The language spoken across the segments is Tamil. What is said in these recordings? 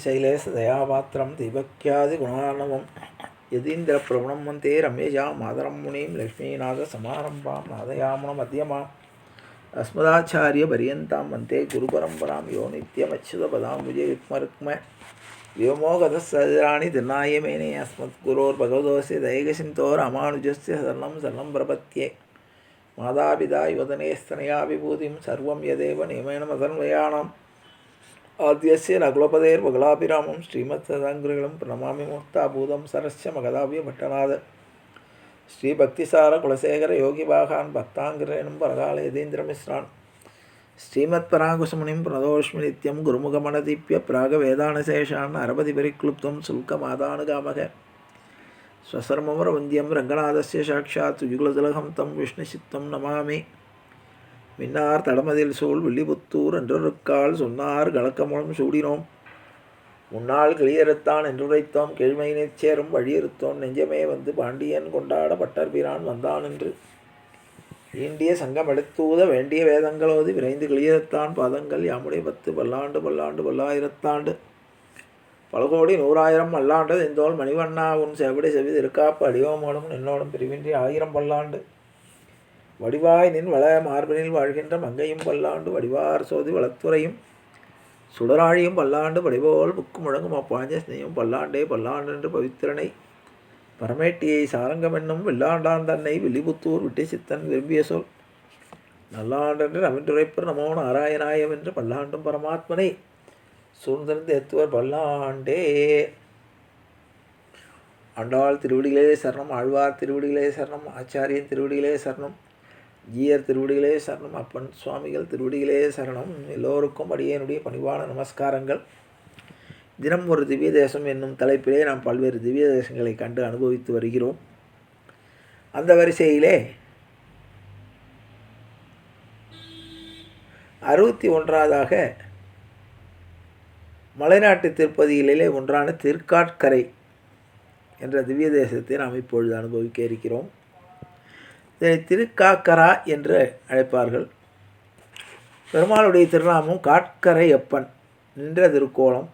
விசைலேசதயாபாத்திரம் தீபக்யாதி குணார்ணவம் யதீந்திர பிரபணம் வந்தே ரமேஷா மாதரம் முனிம் லக்ஷ்மீநாத சமாரம்பாம் நாதயாமுன மத்தியமாம். அஸ்மதாச்சாரிய பரியந்தாம் வந்தே குரு பரம்பராம் யோ நித்யமச்சுதபதாம் விஜய விக்மருக்ம விவமோகதசராணி திருநாயமேனே அஸ்மத் குரோர் பகவதோசே தயகசிந்தோர் அமானுஜஸ்ய சரணம் சரணம் பிரபத்தியே மாதாபிதாய் வதனேஸ்தனையா விபூதிம் சர்வம் யதேவ நியமேன மதன்வயானாம். ஆத்தியசிய நகுலபதேர் பகலாபிராமம் ஸ்ரீமத் சதாங்கிரகலம் பிரணமாமி மூர்த்தாபூதம் சரஸ்ய மகதாபிய பட்டநாதர் ஸ்ரீபக்திசார குலசேகர யோகி பாகான் பக்தாங்கிரேனும் பரகால யதீந்திரமிஸ்ரான் ஸ்ரீமத் பராங்குசமுனிம் பிரணதோஷ்மி நித்யம் குருமுகமணதீப்ய பிராக வேதானசேஷான் அரபதி பரிக்ளுப்தம் சுல்கமாதானுகாமக ஸ்வசர்மமரவந்தியம் ரங்கநாதஸ்ய சாட்சாத் யுகுலதிலகம் தம் விஷ்ணுசித்தம் நமாமி மின்னார் தடமதில் சூழ் வில்லிபுத்தூர் என்றொருக்கால் சொன்னார் கலக்கமுழம் சூடினோம். முன்னாள் கிளியறுத்தான் என்றுரைத்தோம். கேழ்மையினை சேரும் வழியறுத்தோம். நெஞ்சமே வந்து பாண்டியன் கொண்டாட பட்டர்பிரான் வந்தான் என்று. ஈண்டிய சங்கம் எடுத்தூத வேண்டிய வேதங்களோது விரைந்து கிளியறுத்தான். பாதங்கள் யாமுடைய பத்து பல்லாண்டு பல்லாண்டு பல்லாயிரத்தாண்டு. பல கோடி நூறாயிரம் பல்லாண்டு இந்தோல் மணிவண்ணா உன் செவிடி செவி திருக்காப்பு அடியோமோடும் என்னோடும் பிரிவின்றி ஆயிரம் பல்லாண்டு. வடிவாய் நின் வள மார்பினில் வாழ்கின்ற மங்கையும் பல்லாண்டு வடிவார் சோதி வளத்துறையும். சுடராழியும் பல்லாண்டு வடிவோல் புக்கு முழங்கும் அப்பாஞ்ச ஸ்னேயும் பல்லாண்டே பல்லாண்டு என்று பவித்திரனை. பரமேட்டியை சாரங்கம் என்னும் வெள்ளாண்டான் தன்னை வில்லிபுத்தூர் விட்டு சித்தன் விரும்பிய சொல். நல்லாண்டென்று நவின்றுரைப்பர் நமோ நாராயணாயம் என்று பல்லாண்டும் பரமாத்மனை. சூழ்ந்திருந்து எத்துவர் பல்லாண்டே. ஆண்டாள் திருவடிகளே சரணம் ஆழ்வார் திருவடிகளே சரணம் ஆச்சாரியன் திருவடிகளே சரணம். ஜீயர் திருவடிகளே சரணம். அப்பன் சுவாமிகள் திருவடிகளே சரணம். எல்லோருக்கும் அடியேனுடைய பணிவான நமஸ்காரங்கள். தினம் ஒரு திவ்ய தேசம் என்னும் தலைப்பிலே நாம் பல்வேறு திவ்ய தேசங்களை கண்டு அனுபவித்து வருகிறோம். அந்த வரிசையிலே அறுபத்தி ஒன்றாவதாக மலைநாட்டு திருப்பதியிலே ஒன்றான திருக்காட்கரை என்ற திவ்ய தேசத்தை நாம் இப்பொழுது அனுபவிக்க இருக்கிறோம். இதனை திருக்காக்கரா என்று அழைப்பார்கள். பெருமாளுடைய திருநாமம் காட்கரை எப்பன் நின்ற திருக்கோலம்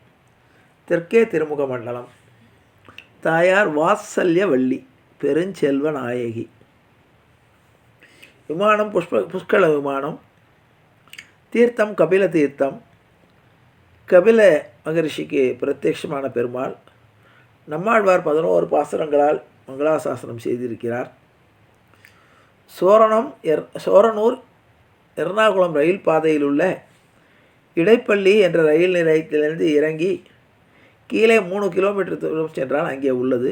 தெற்கே திருமுக மண்டலம் தாயார் வாத்சல்ய வள்ளி பெருஞ்செல்வ நாயகி. விமானம் புஷ்ப புஷ்கல விமானம் தீர்த்தம் கபில தீர்த்தம் கபில மகரிஷிக்கு பிரத்யட்சமான பெருமாள் நம்மாழ்வார் பதினோரு பாசுரங்களால் மங்களாசாசனம் செய்திருக்கிறார். சோரணம் எர் சோரனூர் எர்ணாகுளம் ரயில் பாதையில் உள்ள இடைப்பள்ளி என்ற ரயில் நிலையத்திலிருந்து இறங்கி கீழே மூணு கிலோமீட்டர் தூரம் சென்றால் அங்கே உள்ளது.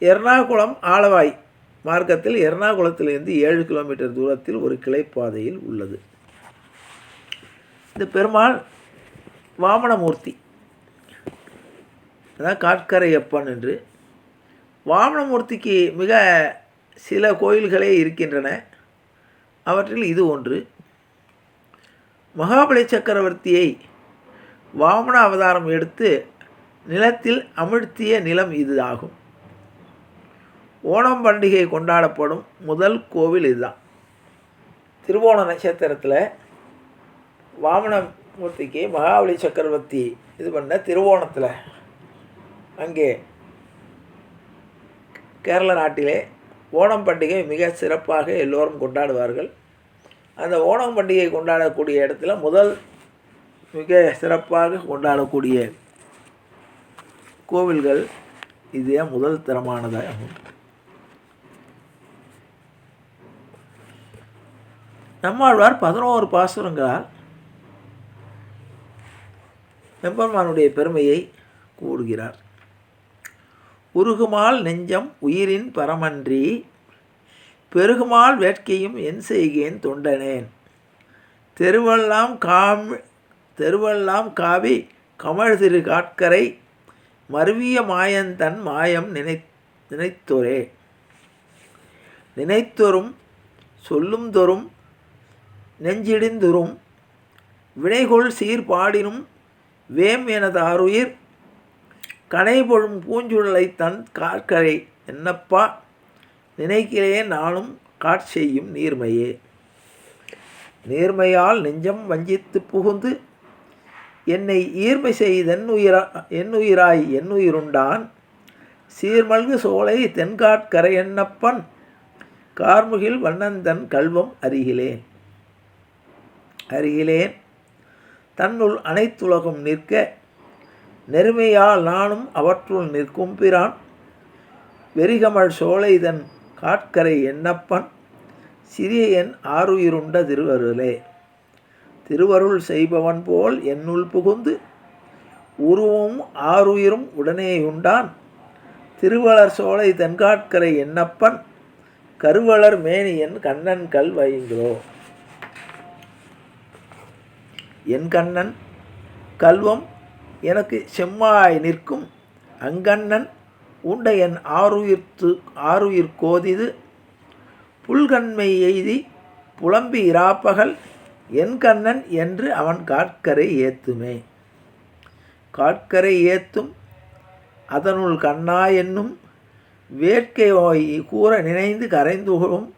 எர்ணாகுளம் ஆலவாய் மார்க்கத்தில் எர்ணாகுளத்திலிருந்து ஏழு கிலோமீட்டர் தூரத்தில் ஒரு கிளைப்பாதையில் உள்ளது. இந்த பெருமாள் வாமனமூர்த்தி அதான் காட்கரையப்பன் என்று. வாமனமூர்த்திக்கு மிக சில கோயில்களே இருக்கின்றன. அவற்றில் இது ஒன்று. மகாபலி சக்கரவர்த்தியை வாமன அவதாரம் எடுத்து நிலத்தில் அமிழ்த்திய நிலம் இது ஆகும். ஓணம் பண்டிகை கொண்டாடப்படும் முதல் கோவில் இதுதான். திருவோண நட்சத்திரத்தில் வாமனமூர்த்திக்கு மகாபலி சக்கரவர்த்தி இது பண்ண திருவோணத்தில் அங்கே கேரள நாட்டிலே ஓணம் பண்டிகை மிக சிறப்பாக எல்லோரும் கொண்டாடுவார்கள். அந்த ஓணம் பண்டிகை கொண்டாடக்கூடிய இடத்துல முதல் மிக சிறப்பாக கொண்டாடக்கூடிய கோவில்கள் இதே முதல் தரமானதாகும் நம்மாழ்வார் பதினோரு பாசுரங்களால் எம்பெருமானுடைய பெருமையை கூறுகிறார். உருகுமால் நெஞ்சம் உயிரின் பரமன்றி பெருகுமால் வேட்கையும் என் செய்கேன் தொண்டனேன். தெருவெல்லாம் காம் தெருவெல்லாம் காவி கமழ் திரு காட்கரை மருவிய மாயந்தன் மாயம் நினை நினைத்தொரே. நினைத்தொரும் சொல்லும் தொறும் நெஞ்சிடிந்துரும் வினைகொள் சீர்பாடினும் வேம் எனது ஆறுயிர் கனைபொழும் பூஞ்சுழலை தன் கார்கரை என்னப்பா நினைக்கிறே நானும் காட்செய்யும் நீர்மையே. நேர்மையால் நெஞ்சம் வஞ்சித்து புகுந்து என்னை ஈர்மை செய்தென்னுயிரா என்னுயிராய் என்னுயிருண்டான். சீர்மல்கு சோலை தென்காட்கரையன்னப்பன் கார்முகில் வண்ணந்தன் கல்வம் அருகிலேன். அருகிலேன். தன்னுள் அனைத்துலகும் நிற்க நெருமையால் நானும் அவற்றுள் நிற்கும் பிரான். வெறிகமழ் சோலைதன் காட்கரை எண்ணப்பன் சிறிய என் ஆறுயிருண்ட திருவருளே. திருவருள் செய்பவன் போல் என்னுள் புகுந்து உருவும் ஆறுயிரும் உடனேயுண்டான் திருவளர் சோலை தென்காட்கரை எண்ணப்பன் கருவளர் மேனியன் கண்ணன் கல் வைங்களோ என் கண்ணன் கல்வம் எனக்கு செம்மாய் நிற்கும். அங்கண்ணன் உண்டையன் என் ஆறுயிர்த்து ஆறுயிர் கோதிது. புல்கண்மை எய்தி புலம்பி இராப்பகல். என் கண்ணன் என்று அவன் காட்கரை ஏத்துமே. காட்கரை ஏத்தும் அதனுள் கண்ணா என்னும். வேட்கை கூற நினைந்து கரைந்துகும்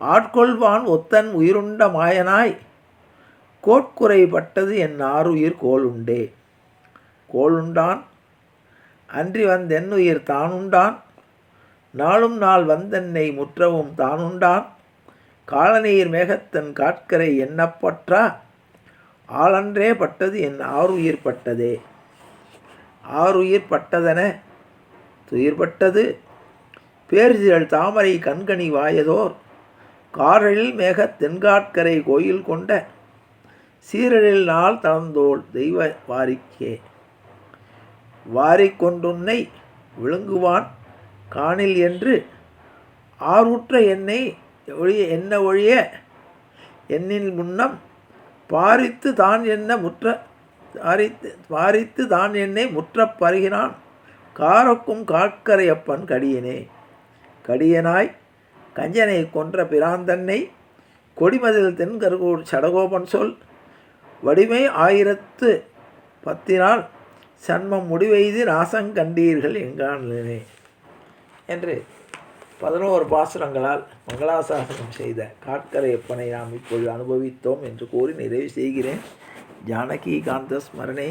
ஆட்கொள்வான் ஒத்தன் உயிருண்ட மாயனாய். கோட்குறைப்பட்டது என் ஆறுயிர் கோளுண்டே கோளுண்டான். அன்றி வந்தென்னுயிர் தானுண்டான். நாளும் நாள் வந்தென்னை முற்றவும் தானுண்டான். காலநீர் மேகத்தன் காட்கரை எண்ணப்பற்றா ஆளன்றே பட்டது என் ஆறுயிர் பட்டதே. ஆறுயிர் பட்டதென துயிர்பட்டது பேர்திரள் தாமரை கண்கணி வாயதோர். காரழில் மேகத் தென்காட்கரை கோயில் கொண்ட. சீரழில் நாள் தளர்ந்தோள் தெய்வ வாரிக்கே. வாரிக்கொண்டுன்னை விழுங்குவான் காணில் என்று ஆறுற்ற என்னை ஒழிய என்ன ஒழிய என்னின் முன்னம் பாரித்து தான் என்ன முற்ற பாரித்து பாரித்து தான் என்னை முற்றப் பருகினான். காரக்கும் காக்கரையப்பன் கடியனே. கடியனாய் கஞ்சனை கொன்ற பிராந்தன்னை கொடிமதில் தென்கருகூர் சடகோபன் சொல் வடிமை ஆயிரத்து பத்தினால் சன்மம் முடிவெய்து நாசங்கண்டீர்கள் எங்கானே என்று பதினோரு பாசுரங்களால் மங்களாசாசனம் செய்த காட்கரையப்பனை நாம் இப்பொழுது அனுபவித்தோம் என்று கூறி நிறைவு செய்கிறேன். ஜானகி காந்த ஸ்மரணே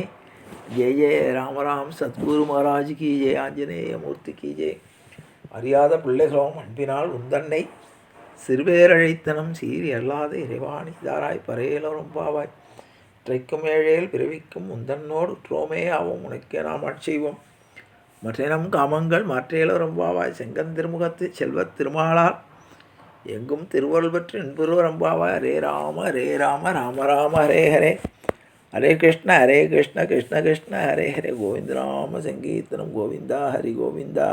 ஜெய ஜெய ராமராம். சத்குரு மகாராஜ் கி ஜெய ஆஞ்சநேய மூர்த்தி கி ஜெய் அறியாத பிள்ளைகளோம் அன்பினால் உந்தன்னை சிறுபேரழைத்தனம் சீரி அல்லாத இறைவாணி தாராய் பரையலரும் பாவாய். அற்றைக்கும் ஏழையில் பிறவிக்கும் உந்தன்னோடு ட்ரோமே ஆவும். உனக்கே நாம் ஆட்செய்வோம் மற்றினம் காமங்கள் மாற்றேலரும் பாவாய் செங்கன் திருமுகத்து செல்வத் திருமாலால் எங்கும் திருவருள் பெற்று என்புருவரம்பாவாய் ஹரே ராம ஹரே ராம ராம ராம ஹரே ஹரே. ஹரே கிருஷ்ண ஹரே கிருஷ்ண கிருஷ்ண கிருஷ்ண ஹரே ஹரே. கோவிந்த ராம சங்கீர்த்தனம் கோவிந்தா ஹரி கோவிந்தா.